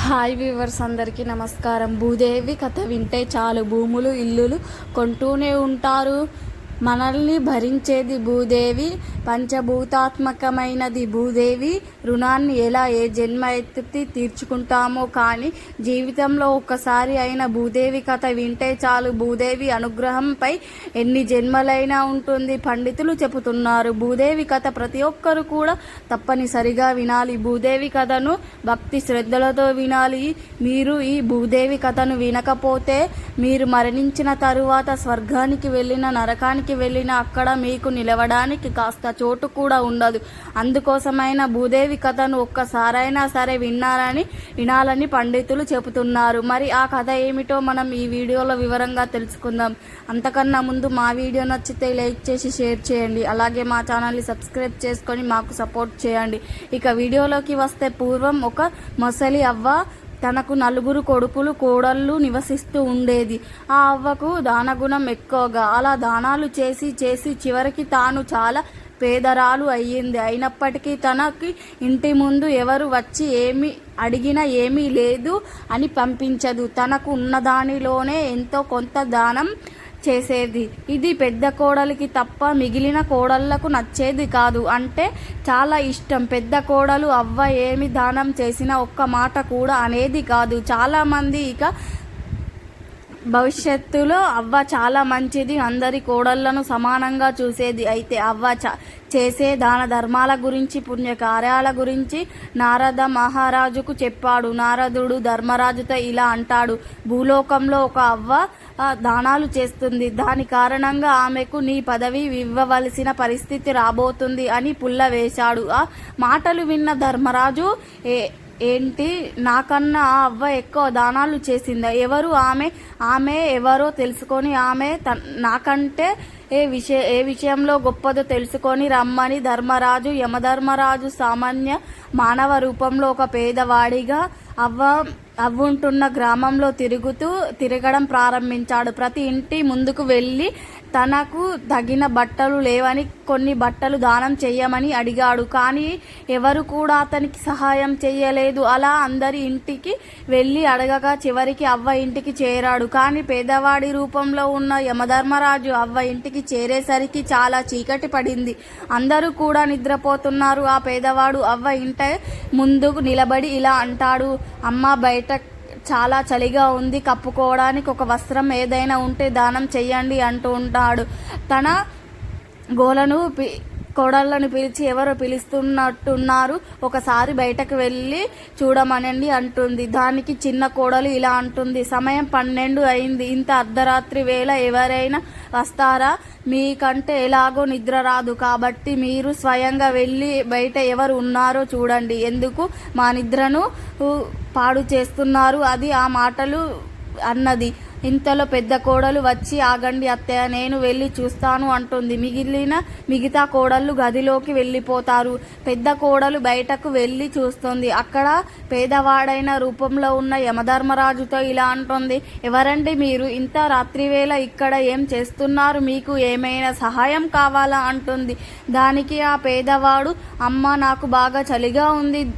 Hi viewers అందరికీ నమస్కారం. భూదేవి కథ వింటే చాలు భూములు ఇల్లులు కొంటూనే ఉంటారు. మనల్ని భరించేది భూదేవి పంచభూతాత్మకమైనది భూదేవి. రుణాన్ని ఎలా ఏ జన్మ ఎత్తి తీర్చుకుంటామో కానీ జీవితంలో ఒక్కసారి అయిన భూదేవి కథ వింటే చాలు భూదేవి అనుగ్రహంపై ఎన్ని జన్మలైనా ఉంటుంది పండితులు చెబుతున్నారు. భూదేవి కథ ప్రతి ఒక్కరు కూడా తప్పనిసరిగా వినాలి. భూదేవి కథను భక్తి శ్రద్ధలతో వినాలి. మీరు ఈ భూదేవి కథను వినకపోతే మీరు మరణించిన తరువాత స్వర్గానికి వెళ్ళిన నరకానికి వెళ్ళిన అక్కడ మీకు నిలవడానికి కాస్త చోటు కూడా ఉండదు. అందుకోసమైన భూదేవి కథను ఒక్కసారైనా సరే విన్నారని వినాలని పండితులు చెబుతున్నారు. మరి ఆ కథ ఏమిటో మనం ఈ వీడియోలో వివరంగా తెలుసుకుందాం. అంతకన్నా ముందు మా వీడియో నచ్చితే లైక్ చేసి షేర్ చేయండి. అలాగే మా ఛానల్ని సబ్స్క్రైబ్ చేసుకొని మాకు సపోర్ట్ చేయండి. ఇక వీడియోలోకి వస్తే పూర్వం ఒక మొసలి అవ్వ తనకు నలుగురు కొడుకులు కోడళ్ళు నివసిస్తూ ఉండేది. ఆ అవ్వకు దానగుణం ఎక్కువగా. అలా దానాలు చేసి చేసి చివరికి తాను చాలా పేదరాలు అయ్యింది. అయినప్పటికీ తనకి ఇంటి ముందు ఎవరు వచ్చి ఏమి అడిగినా ఏమీ లేదు అని పంపించదు. తనకు ఉన్న దానిలోనే ఎంతో కొంత దానం చేసేది. ఇది పెద్ద కోడలికి తప్ప మిగిలిన కోడళ్ళకు నచ్చేది కాదు. అంటే చాలా ఇష్టం. పెద్ద కోడలు అవ్వ ఏమి దానం చేసినా ఒక్క మాట కూడా అనేది కాదు. చాలామంది ఇక భవిష్యత్తులో అవ్వ చాలా మంచిది. అందరి కోడళ్ళను సమానంగా చూసేది. అయితే అవ్వ చ చేసే దాన ధర్మాల గురించి పుణ్యకార్యాల గురించి నారద మహారాజుకు చెప్పాడు. నారదుడు ధర్మరాజుతో ఇలా అంటాడు. భూలోకంలో ఒక అవ్వ దానాలు చేస్తుంది. దాని కారణంగా ఆమెకు నీ పదవి ఇవ్వవలసిన పరిస్థితి రాబోతుంది అని పుల్ల వేశాడు. ఆ మాటలు విన్న ధర్మరాజు ఏ ఏంటి? నాకన్నా ఆ అవ్వ ఎక్కువ దానాలు చేసిందా? ఎవరు ఆమె? ఆమె ఎవరో తెలుసుకొని ఆమె తన్- నాకంటే ఏ విషయ ఏ విషయంలో గొప్పదో తెలుసుకొని రమ్మని ధర్మరాజు యమధర్మరాజు సామాన్య మానవ రూపంలో ఒక పేదవాడిగా అవ్వ అవ్వుంటున్న గ్రామంలో తిరుగుతూ తిరగడం ప్రారంభించాడు. ప్రతి ఇంటి ముందుకు వెళ్ళి తనకు తగిన బట్టలు లేవని కొన్ని బట్టలు దానం చేయమని అడిగాడు. కానీ ఎవరు కూడా అతనికి సహాయం చేయలేదు అలా అందరి ఇంటికి వెళ్ళి అడగగా చివరికి అవ్వ ఇంటికి చేరాడు. కానీ పేదవాడి రూపంలో ఉన్న యమధర్మరాజు అవ్వ ఇంటికి చేరేసరికి చాలా చీకటి పడింది. అందరూ కూడా నిద్రపోతున్నారు. ఆ పేదవాడు అవ్వ ఇంట ముందుకు నిలబడి ఇలా అంటాడు అమ్మ బయట చాలా చలిగా ఉంది. కప్పుకోవడానికి ఒక వస్త్రం ఏదైనా ఉంటే దానం చెయ్యండి అంటూ ఉంటాడు. తన గోలను పి కోడళ్ళని పిలిచి ఎవరో పిలుస్తున్నట్టున్నారు. ఒకసారి బయటకు వెళ్ళి చూడమనండి అంటుంది. దానికి చిన్న కోడలు ఇలా అంటుంది. సమయం పన్నెండు అయింది. ఇంత అర్ధరాత్రి వేళ ఎవరైనా వస్తారా? మీకంటే ఎలాగో నిద్ర రాదు. కాబట్టి మీరు స్వయంగా వెళ్ళి బయట ఎవరు ఉన్నారో చూడండి. ఎందుకు మా నిద్రను పాడు చేస్తున్నారు? అది ఆ మాటలు అన్నది. ఇంతలో పెద్ద కోడలు వచ్చి ఆగండి అత్తయ్య నేను వెళ్ళి చూస్తాను అంటుంది. మిగిలిన మిగతా కోడళ్ళు గదిలోకి వెళ్ళిపోతారు. పెద్ద కోడలు బయటకు వెళ్ళి చూస్తుంది. అక్కడ పేదవాడైన రూపంలో ఉన్న యమధర్మరాజుతో ఇలా అంటుంది. ఎవరండి మీరు? ఇంత రాత్రివేళ ఇక్కడ ఏం చేస్తున్నారు? మీకు ఏమైనా సహాయం కావాలా? అంటుంది. దానికి ఆ పేదవాడు అమ్మ నాకు బాగా చలిగా ఉంది.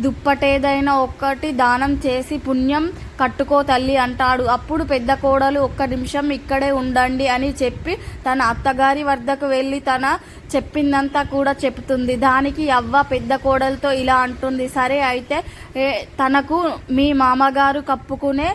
దుప్పటేదైనా ఒక్కటి దానం చేసి పుణ్యం కట్టుకో తల్లి అంటాడు. అప్పుడు పెద్ద కోడలు ఒక్క నిమిషం ఇక్కడే ఉండండి అని చెప్పి తన అత్తగారి వద్దకు వెళ్ళి తన చెప్పిందంతా కూడా చెప్తుంది. దానికి అవ్వ పెద్ద కోడలతో ఇలా అంటుంది. సరే అయితే ఏ, తనకు మీ మామగారు కప్పుకునే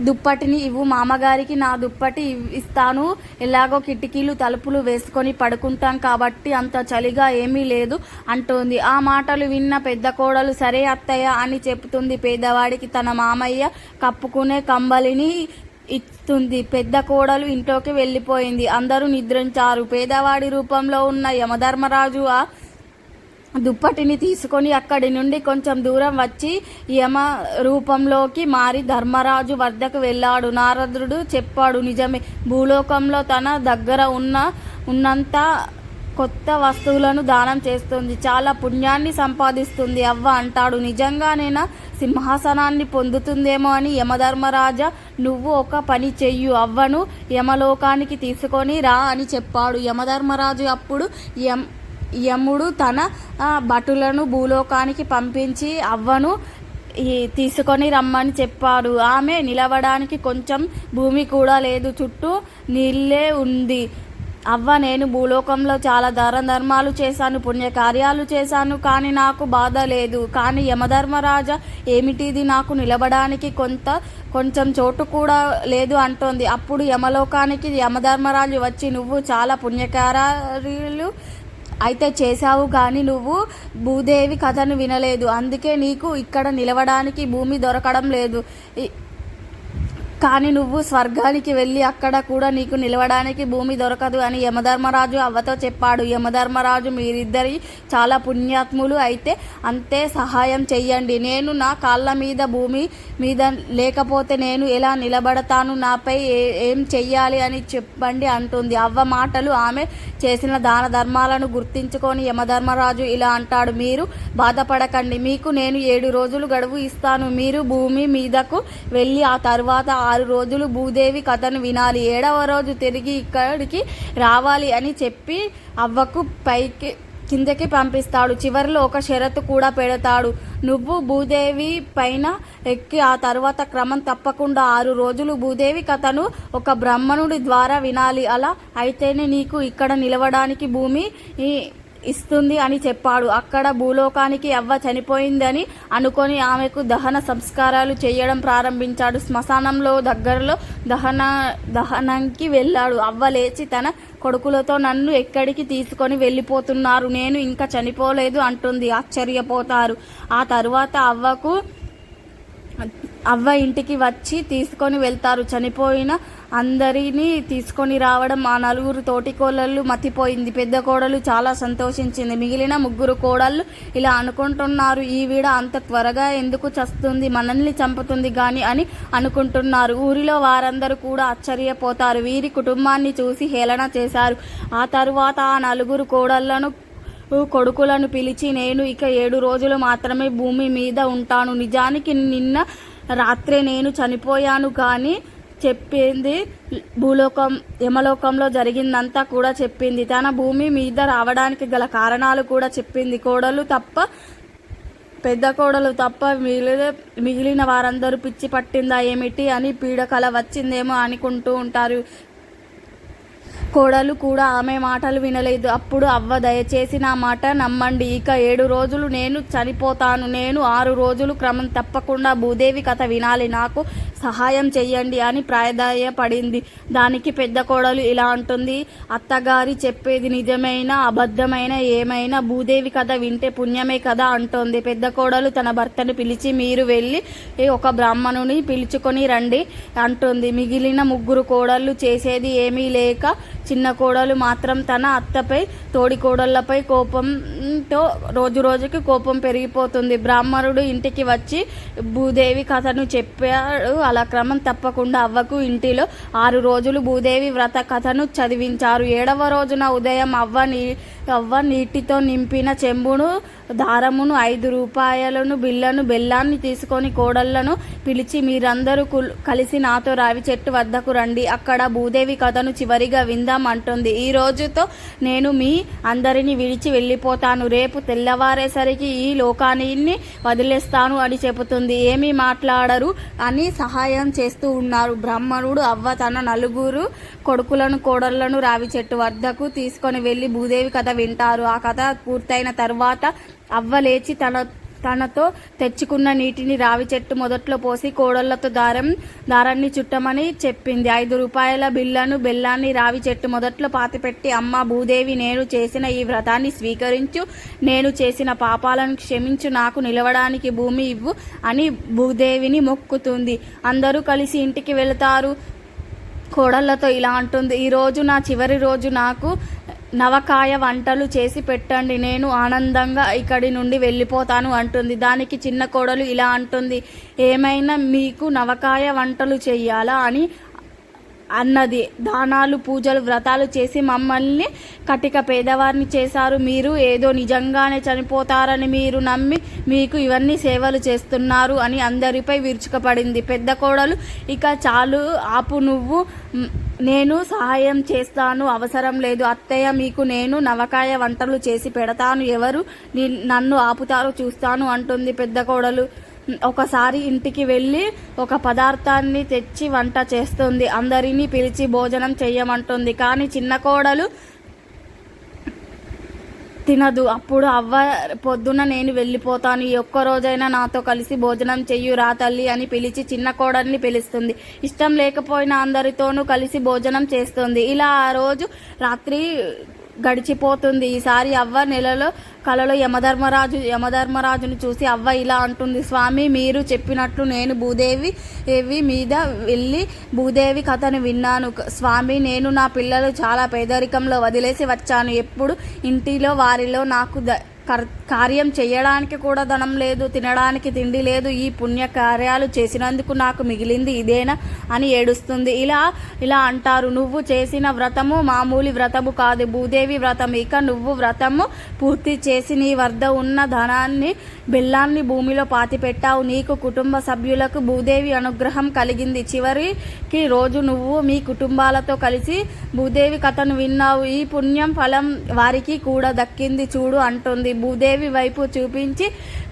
దుప్పటిని ఇవ్వు. మామగారికి నా దుప్పటి ఇస్తాను. ఎలాగో కిటికీలు తలుపులు వేసుకొని పడుకుంటాం కాబట్టి అంత చలిగా ఏమీ లేదు అంటోంది. ఆ మాటలు విన్న పెద్ద కోడలు సరే అత్తయ్య అని చెప్తుంది. పేదవాడికి తన మామయ్య కప్పుకునే కంబలిని ఇస్తుంది. పెద్ద కోడలు ఇంట్లోకి వెళ్ళిపోయింది. అందరూ నిద్రించారు. పేదవాడి రూపంలో ఉన్న యమధర్మరాజు ఆ దుప్పటిని తీసుకొని అక్కడి నుండి కొంచెం దూరం వచ్చి యమ రూపంలోకి మారి ధర్మరాజు వద్దకు వెళ్ళాడు. నారదుడు చెప్పాడు నిజమే భూలోకంలో తన దగ్గర ఉన్న ఉన్నంత కొత్త వస్తువులను దానం చేస్తుంది. చాలా పుణ్యాన్ని సంపాదిస్తుంది. అవ్వ అంటాడు నిజంగానేనా సింహాసనాన్ని పొందుతుందేమో అని యమధర్మరాజా నువ్వు ఒక పని చెయ్యు అవ్వను యమలోకానికి తీసుకొని రా అని చెప్పాడు. యమధర్మరాజు అప్పుడు యం యముడు తన భటులను భూలోకానికి పంపించి అవ్వను ఈ తీసుకొని రమ్మని చెప్పాడు. ఆమె నిలవడానికి కొంచెం భూమి కూడా లేదు చుట్టూ నీళ్ళే ఉంది. అవ్వ నేను భూలోకంలో చాలా దాన ధర్మాలు చేశాను పుణ్యకార్యాలు చేశాను కానీ నాకు బాధ లేదు. కానీ యమధర్మరాజా ఏమిటిది నాకు నిలబడానికి కొంత కొంచెం చోటు కూడా లేదు అంటోంది. అప్పుడు యమలోకానికి యమధర్మరాజు వచ్చి నువ్వు చాలా పుణ్యకార్యాలు అయితే చేశావు కానీ నువ్వు భూదేవి కథను వినలేదు. అందుకే నీకు ఇక్కడ నిలవడానికి భూమి దొరకడం లేదు. కానీ నువ్వు స్వర్గానికి వెళ్ళి అక్కడ కూడా నీకు నిలవడానికి భూమి దొరకదు అని యమధర్మరాజు అవ్వతో చెప్పాడు. యమధర్మరాజు మీరిద్దరి చాలా పుణ్యాత్ములు అయితే అంతే సహాయం చెయ్యండి. నేను నా కాళ్ళ మీద భూమి మీద లేకపోతే నేను ఎలా నిలబడతాను? నాపై ఏ- ఏం చెయ్యాలి అని చెప్పండి అంటుంది. అవ్వ మాటలు ఆమె చేసిన దాన ధర్మాలను గుర్తించుకొని యమధర్మరాజు ఇలా అంటాడు. మీరు బాధపడకండి. మీకు నేను ఏడు రోజులు గడువు ఇస్తాను. మీరు భూమి మీదకు వెళ్ళి ఆ తర్వాత ఆరు రోజులు భూదేవి కథను వినాలి. ఏడవ రోజు తిరిగి ఇక్కడికి రావాలి అని చెప్పి అవ్వకు పైకి కిందకి పంపిస్తాడు. చివరిలో ఒక షరతు కూడా పెడతాడు. నువ్వు భూదేవి పైన ఎక్కి ఆ తర్వాత క్రమం తప్పకుండా ఆరు రోజులు భూదేవి కథను ఒక బ్రాహ్మణుడి ద్వారా వినాలి. అలా అయితేనే నీకు ఇక్కడ నిలవడానికి భూమి ఈ ఇస్తుంది అని చెప్పాడు. అక్కడ భూలోకానికి అవ్వ చనిపోయిందని అనుకొని ఆమెకు దహన సంస్కారాలు చేయడం ప్రారంభించాడు. శ్మశానంలో దగ్గరలో దహన దహనంకి వెళ్ళాడు. అవ్వ లేచి తన కొడుకులతో నన్ను ఎక్కడికి తీసుకొని వెళ్ళిపోతున్నారు. నేను ఇంకా చనిపోలేదు అంటుంది. ఆశ్చర్యపోతారు. ఆ తరువాత అవ్వకు అవ్వ ఇంటికి వచ్చి తీసుకొని వెళ్తారు. చనిపోయిన అందరినీ తీసుకొని రావడం ఆ నలుగురు తోటి కోడళ్ళు మతిపోయింది. పెద్ద కోడలు చాలా సంతోషించింది. మిగిలిన ముగ్గురు కోడళ్ళు ఇలా అనుకుంటున్నారు ఈ వీడ అంత త్వరగా ఎందుకు చస్తుంది? మనల్ని చంపుతుంది కానీ అని అనుకుంటున్నారు. ఊరిలో వారందరూ కూడా ఆశ్చర్యపోతారు. వీరి కుటుంబాన్ని చూసి హేళన చేశారు. ఆ తరువాత ఆ నలుగురు కోడళ్ళను కొడుకులను పిలిచి నేను ఇక ఏడు రోజులు మాత్రమే భూమి మీద ఉంటాను. నిజానికి నిన్న రాత్రే నేను చనిపోయాను కానీ చెప్పింది భూలోకం యమలోకంలో జరిగిందంతా కూడా చెప్పింది. తన భూమి మీద రావడానికి గల కారణాలు కూడా చెప్పింది. కోడలు తప్ప పెద్ద కోడలు తప్ప మిగిలిన మిగిలిన వారందరూ పిచ్చి పట్టిందా ఏమిటి అని పీడకల వచ్చిందేమో అనుకుంటూ ఉంటారు. కోడలు కూడా ఆమె మాటలు వినలేదు. అప్పుడు అవ్వ దయచేసి నా మాట నమ్మండి. ఇక ఏడు రోజులు నేను చనిపోతాను. నేను ఆరు రోజులు క్రమం తప్పకుండా భూదేవి కథ వినాలి. నాకు సహాయం చెయ్యండి అని ప్రాధాయపడింది దానికి పెద్ద కోడలు ఇలా అంటుంది అత్తగారి చెప్పేది నిజమైన అబద్ధమైన ఏమైనా భూదేవి కథ వింటే పుణ్యమే కదా అంటోంది. పెద్ద కోడలు తన భర్తను పిలిచి మీరు వెళ్ళి ఒక బ్రాహ్మణుని పిలుచుకొని రండి అంటుంది. మిగిలిన ముగ్గురు కోడళ్ళు చేసేది ఏమీ లేక చిన్న కోడలు మాత్రం తన అత్తపై తోడి కోడళ్ళపై కోపంతో రోజు రోజుకి కోపం పెరిగిపోతుంది. బ్రాహ్మణుడు ఇంటికి వచ్చి భూదేవి కథను చెప్పాడు కాలక్రమం క్రమం తప్పకుండా అవ్వకు. ఇంటిలో ఆరు రోజులు భూదేవి వ్రత కథను చదివించారు. ఏడవ రోజున ఉదయం అవ్వ నీ అవ్వ నీటితో నింపిన చెంబును దారమును ఐదు రూపాయలను బిల్లను బెల్లాన్ని తీసుకొని కోడళ్ళను పిలిచి మీరందరూ కలిసి నాతో రావి చెట్టు వద్దకు రండి. అక్కడ భూదేవి కథను చివరిగా విందాం అంటుంది. ఈ రోజుతో నేను మీ అందరిని విడిచి వెళ్ళిపోతాను. రేపు తెల్లవారేసరికి ఈ లోకాన్ని వదిలేస్తాను అని చెబుతుంది. ఏమీ మాట్లాడరు అని సహాయం చేస్తూ ఉన్నారు. బ్రాహ్మణుడు అవ్వ తన నలుగురు కొడుకులను కోడళ్ళను రావి చెట్టు వద్దకు తీసుకొని వెళ్ళి భూదేవి కథ వింటారు. ఆ కథ పూర్తయిన తర్వాత అవ్వ లేచి తన తనతో తెచ్చుకున్న నీటిని రావి చెట్టు మొదట్లో పోసి కోడళ్ళతో దారం దారాన్ని చుట్టమని చెప్పింది. ఐదు రూపాయల బిల్లను బెల్లాన్ని రావి చెట్టు మొదట్లో పాతిపెట్టి అమ్మ భూదేవి నేను చేసిన ఈ వ్రతాన్ని స్వీకరించు నేను చేసిన పాపాలను క్షమించు నాకు నిలవడానికి భూమి ఇవ్వు అని భూదేవిని మొక్కుతుంది. అందరూ కలిసి ఇంటికి వెళతారు. కోడళ్ళతో ఇలా అంటుంది. ఈరోజు నా చివరి రోజు నాకు నవకాయ వంటలు చేసి పెట్టండి నేను ఆనందంగా ఇక్కడి నుండి వెళ్ళిపోతాను అంటుంది. దానికి చిన్న కోడలు ఇలా అంటుంది ఏమైనా మీకు నవకాయ వంటలు చెయ్యాలా అని అన్నది. దానాలు పూజలు వ్రతాలు చేసి మమ్మల్ని కటిక పేదవారిని చేశారు. మీరు ఏదో నిజంగానే చనిపోతారని మీరు నమ్మి మీకు ఇవన్నీ సేవలు చేస్తున్నారు అని అందరిపై విరుచుకపడింది. పెద్ద కోడలు ఇక చాలు ఆపు నువ్వు. నేను సహాయం చేస్తాను అవసరం లేదు. అత్తయ్య మీకు నేను నవకాయ వంటలు చేసి పెడతాను. ఎవరు నన్ను ఆపుతారో చూస్తాను అంటుంది పెద్ద కోడలు. ఒకసారి ఇంటికి వెళ్ళి ఒక పదార్థాన్ని తెచ్చి వంట చేస్తుంది. అందరినీ పిలిచి భోజనం చేయమంటుంది. కానీ చిన్న కోడలు తినదు. అప్పుడు అవ్వ పొద్దున నేను వెళ్ళిపోతాను. ఈ ఒక్క రోజైనా నాతో కలిసి భోజనం చెయ్యు రా తల్లి అని పిలిచి చిన్న కోడల్ని పిలుస్తుంది. ఇష్టం లేకపోయినా అందరితోనూ కలిసి భోజనం చేస్తుంది. ఇలా ఆ రోజు రాత్రి గడిచిపోతుంది. ఈసారి అవ్వ నెలలో కలలో యమధర్మరాజు యమధర్మరాజును చూసి అవ్వ ఇలా అంటుంది స్వామి మీరు చెప్పినట్లు నేను భూదేవి ఏవి మీద వెళ్ళి భూదేవి కథను విన్నాను. స్వామి నేను నా పిల్లలు చాలా పేదరికంలో వదిలేసి వచ్చాను. ఎప్పుడు ఇంటిలో వారిలో నాకు ద కార్యం చేయడానికి కూడా ధనం లేదు తినడానికి తిండి లేదు ఈ పుణ్య కార్యాలు చేసినందుకు నాకు మిగిలింది ఇదేనా అని ఏడుస్తుంది. ఇలా ఇలా అంటారు. నువ్వు చేసిన వ్రతము మామూలు వ్రతము కాదు. భూదేవి వ్రతం. ఇక నువ్వు వ్రతము పూర్తి చేసి నీ వద్ద ఉన్న ధనాన్ని బెల్లాన్ని భూమిలో పాతిపెట్టావు. నీకు కుటుంబ సభ్యులకు భూదేవి అనుగ్రహం కలిగింది. చివరికి రోజు నువ్వు మీ కుటుంబాలతో కలిసి భూదేవి కథను విన్నావు. ఈ పుణ్యం ఫలం వారికి కూడా దక్కింది చూడు అంటుంది. భూదేవి వైపు చూపించి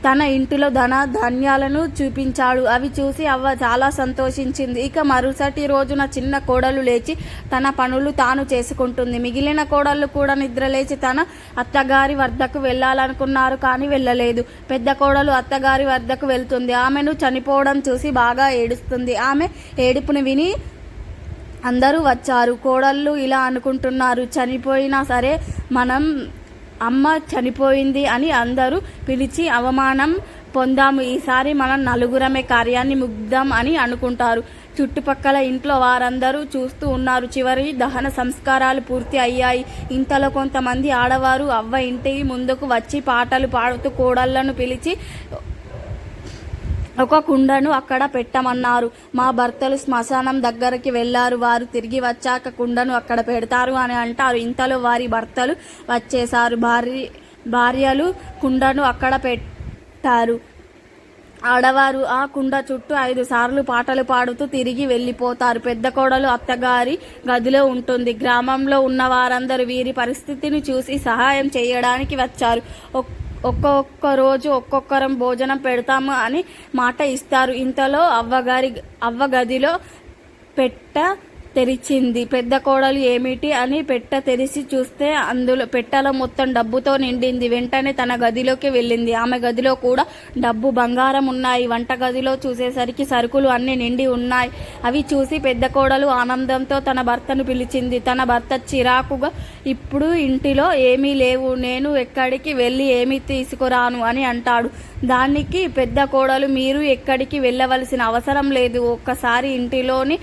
తన ఇంటిలో ధన ధాన్యాలను చూపించాడు. అవి చూసి అవ్వ చాలా సంతోషించింది. ఇక మరుసటి రోజున చిన్న కోడలు లేచి తన పనులు తాను చేసుకుంటుంది. మిగిలిన కోడళ్ళు కూడా నిద్రలేచి తన అత్తగారి వద్దకు వెళ్ళాలనుకున్నారు కానీ వెళ్ళలేదు. పెద్ద కోడలు అత్తగారి వద్దకు వెళ్తుంది. ఆమెను చనిపోవడం చూసి బాగా ఏడుస్తుంది. ఆమె ఏడుపును విని అందరూ వచ్చారు. కోడళ్ళు ఇలా అనుకుంటున్నారు. చనిపోయినా సరే మనం అమ్మ చనిపోయింది అని అందరూ పిలిచి అవమానం పొందాము. ఈసారి మనం నలుగురమే కార్యాన్ని ముగ్దాం అని అనుకుంటారు. చుట్టుపక్కల ఇంట్లో వారందరూ చూస్తూ ఉన్నారు. చివరి దహన సంస్కారాలు పూర్తి అయ్యాయి. ఇంతలో కొంతమంది ఆడవారు అవ్వ ఇంటి ముందుకు వచ్చి పాటలు పాడుతూ కోడళ్ళను పిలిచి ఒక కుండను అక్కడ పెట్టమన్నారు. మా భర్తలు శ్మశానం దగ్గరికి వెళ్ళారు. వారు తిరిగి వచ్చాక కుండను అక్కడ పెడతారు అని అంటారు. ఇంతలో వారి భర్తలు వచ్చేసారు భార్య భార్యలు కుండను అక్కడ పెట్టారు. ఆడవారు ఆ కుండ చుట్టూ ఐదు సార్లు పాటలు పాడుతూ తిరిగి వెళ్ళిపోతారు. పెద్ద కోడలు అత్తగారి గదిలో ఉంటుంది. గ్రామంలో ఉన్న వారందరూ వీరి పరిస్థితిని చూసి సహాయం చేయడానికి వచ్చారు. ఒక్కొక్క రోజు ఒక్కొక్కరం భోజనం పెడతాము అని మాట ఇస్తారు. ఇంతలో అవ్వగారి అవ్వ గదిలో పెట్ట తెరిచింది. పెద్ద కోడలు ఏమిటి అని పెట్ట తెరిచి చూస్తే అందులో పెట్టెలో మొత్తం డబ్బుతో నిండింది. వెంటనే తన గదిలోకి వెళ్ళింది. ఆమె గదిలో కూడా డబ్బు బంగారం ఉన్నాయి. వంట గదిలో చూసేసరికి సరుకులు అన్ని నిండి ఉన్నాయి. అవి చూసి పెద్ద కోడలు ఆనందంతో తన భర్తను పిలిచింది. తన భర్త చిరాకుగా ఇప్పుడు ఇంటిలో ఏమీ లేవు. నేను ఎక్కడికి వెళ్ళి ఏమీ తీసుకురాను అని అంటాడు. దానికి పెద్ద కోడలు మీరు ఎక్కడికి వెళ్ళవలసిన అవసరం లేదు. ఒక్కసారి ఇంటిలోని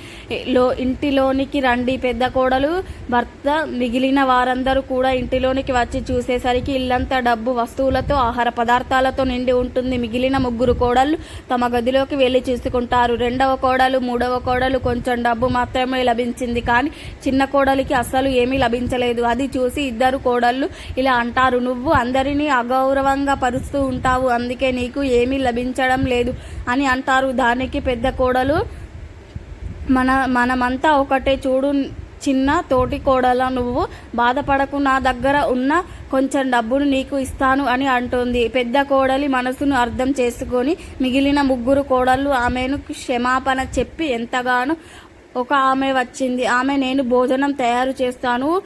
లో ఇంటిలోనికి రండి. పెద్ద కోడలు భర్త మిగిలిన వారందరూ కూడా ఇంటిలోనికి వచ్చి చూసేసరికి ఇల్లంతా డబ్బు వస్తువులతో ఆహార పదార్థాలతో నిండి ఉంటుంది. మిగిలిన ముగ్గురు కోడళ్ళు తమ గదిలోకి వెళ్ళి చూసుకుంటారు. రెండవ కోడలు మూడవ కోడలు కొంచెం డబ్బు మాత్రమే లభించింది కానీ చిన్న కోడలికి అస్సలు ఏమీ లభించలేదు. అది చూసి ఇద్దరు కోడళ్ళు ఇలా అంటారు నువ్వు అందరినీ అగౌరవంగా పరుస్తూ ఉంటావు అందుకే నీకు ఏమీ లభించడం లేదు అని అంటారు దానికి పెద్ద కోడలు. మన మనమంతా ఒకటే చూడు చిన్న తోటి కోడల నువ్వు బాధపడకు నా దగ్గర ఉన్న కొంచెం డబ్బును నీకు ఇస్తాను అని అంటుంది. పెద్ద కోడలి మనసును అర్థం చేసుకొని మిగిలిన ముగ్గురు కోడళ్ళు ఆమెను క్షమాపణ చెప్పి ఎంతగానో ఒక ఆమె వచ్చింది. ఆమె నేను భోజనం తయారు చేస్తాను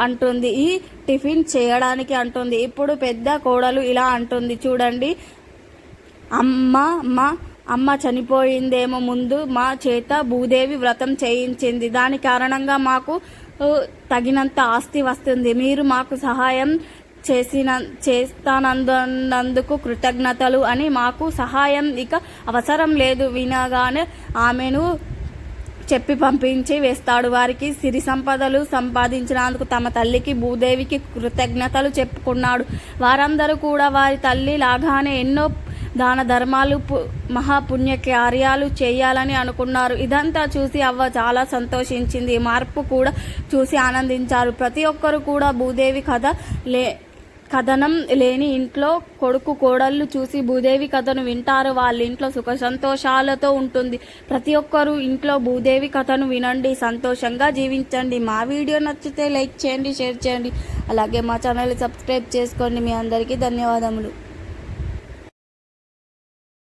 అంటుంది. ఈ టిఫిన్ చేయడానికి అంటుంది. ఇప్పుడు పెద్ద కోడలు ఇలా అంటుంది. చూడండి. అమ్మ మా అమ్మ చనిపోయిందేమో ముందు మా చేత భూదేవి వ్రతం చేయించింది. దాని కారణంగా మాకు తగినంత ఆస్తి వస్తుంది. మీరు మాకు సహాయం చేసిన చేస్తానందుకు కృతజ్ఞతలు అని మాకు సహాయం ఇక అవసరం లేదు. వినగానే ఆమెను చెప్పి పంపించి వేస్తాడు వారికి. సిరి సంపదలు సంపాదించినందుకు తమ తల్లికి భూదేవికి కృతజ్ఞతలు చెప్పుకున్నాడు. వారందరూ కూడా వారి తల్లి లాగానే ఎన్నో దాన ధర్మాలు పు మహాపుణ్య కార్యాలు చేయాలని అనుకున్నారు. ఇదంతా చూసి అవ్వ చాలా సంతోషించింది. మార్పు కూడా చూసి ఆనందించారు. ప్రతి ఒక్కరు కూడా భూదేవి కథ లే కథనం లేని ఇంట్లో కొడుకు కోడళ్ళు చూసి భూదేవి కథను వింటారు. వాళ్ళ ఇంట్లో సుఖ సంతోషాలతో ఉంటుంది. ప్రతి ఒక్కరూ ఇంట్లో భూదేవి కథను వినండి సంతోషంగా జీవించండి. మా వీడియో నచ్చితే లైక్ చేయండి షేర్ చేయండి. అలాగే మా ఛానల్ సబ్స్క్రైబ్ చేసుకోండి. మీ అందరికీ ధన్యవాదములు.